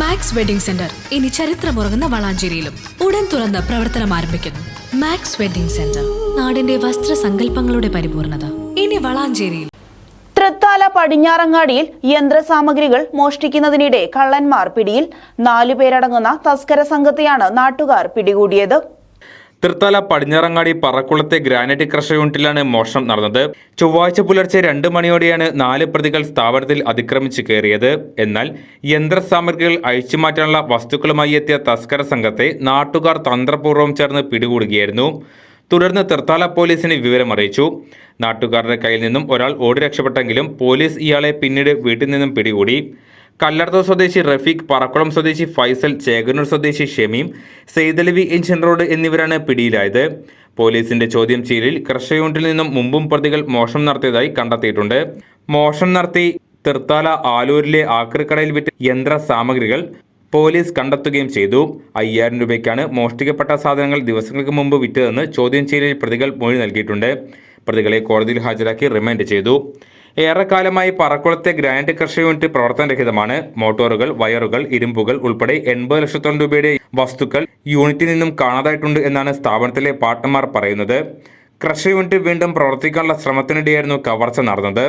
Max wedding centre ഇനി ചരിത്രമുറങ്ങുന്ന വളാഞ്ചേരിയിലും ഉടൻ തുറന്ന് പ്രവർത്തനം ആരംഭിക്കുന്നു. മാക്സ് വെഡിംഗ് സെന്റർ നാടിന്റെ വസ്ത്ര വസ്ത്രസങ്കല്പങ്ങളുടെ പരിപൂർണത. ഇനി വളാഞ്ചേരിയിൽ. തൃത്താല പടിഞ്ഞാറങ്ങാടിയിൽ യന്ത്രസാമഗ്രികൾ മോഷ്ടിക്കുന്നതിനിടെ കള്ളന്മാർ പിടിയിൽ. നാലുപേരടങ്ങുന്ന തസ്കര സംഘത്തെയാണ് നാട്ടുകാർ പിടികൂടിയത്. തൃത്താല പടിഞ്ഞാറങ്ങാടി പറക്കുളത്തെ ഗ്രാനൈറ്റ് ക്രഷർ യൂണിറ്റിലാണ് മോഷണം നടന്നത്. ചൊവ്വാഴ്ച പുലർച്ചെ രണ്ട് മണിയോടെയാണ് നാല് പ്രതികൾ സ്ഥാപനത്തിൽ അതിക്രമിച്ച് കയറിയത്. എന്നാൽ യന്ത്രസാമഗ്രികൾ അഴിച്ചുമാറ്റാനുള്ള വസ്തുക്കളുമായി എത്തിയ തസ്കര സംഘത്തെ നാട്ടുകാർ തന്ത്രപൂർവം ചേർന്ന് പിടികൂടുകയായിരുന്നു. തുടർന്ന് തൃത്താല പോലീസിന് വിവരം അറിയിച്ചു. നാട്ടുകാരുടെ കയ്യിൽ നിന്നും ഒരാൾ ഓടി രക്ഷപ്പെട്ടെങ്കിലും പോലീസ് ഇയാളെ പിന്നീട് വീട്ടിൽ നിന്നും പിടികൂടി. കല്ലടത്തോ സ്വദേശി റഫീഖ് പറക്കുളം സ്വദേശി ഫൈസൽ ചേകനൂർ സ്വദേശി ഷമീം സെയ്തലവി എഞ്ചിൻ റോഡ് എന്നിവരാണ് പിടിയിലായത്. പോലീസിന്റെ ചോദ്യം ചെയ്യലിൽ കൃഷ യൂണിറ്റിൽ നിന്നും മുമ്പും പ്രതികൾ മോഷണം നടത്തിയതായി കണ്ടെത്തിയിട്ടുണ്ട്. മോഷണം നടത്തി തൃത്താല ആലൂരിലെ ആക്രിക്കടയിൽ വിറ്റ യന്ത്ര സാമഗ്രികൾ പോലീസ് കണ്ടെത്തുകയും ചെയ്തു. അയ്യായിരം രൂപയ്ക്കാണ് മോഷ്ടിക്കപ്പെട്ട സാധനങ്ങൾ ദിവസങ്ങൾക്ക് മുമ്പ് വിറ്റതെന്ന് ചോദ്യം ചെയ്യലിൽ പ്രതികൾ മൊഴി നൽകിയിട്ടുണ്ട്. പ്രതികളെ കോടതിയിൽ ഹാജരാക്കി റിമാൻഡ് ചെയ്തു. ഏറെക്കാലമായി പറക്കുളത്തെ ഗ്രാൻഡ് കർഷക യൂണിറ്റ് പ്രവർത്തനരഹിതമാണ്. മോട്ടോറുകൾ വയറുകൾ ഇരുമ്പുകൾ ഉൾപ്പെടെ എൺപത് ലക്ഷത്തോളം രൂപയുടെ വസ്തുക്കൾ യൂണിറ്റിൽ നിന്നും കാണാതായിട്ടുണ്ട് എന്നാണ് സ്ഥാപനത്തിലെ പാർട്ട്ണർമാർ പറയുന്നത്. കർഷക യൂണിറ്റ് വീണ്ടും പ്രവർത്തിക്കാനുള്ള ശ്രമത്തിനിടെയായിരുന്നു കവർച്ച നടന്നത്.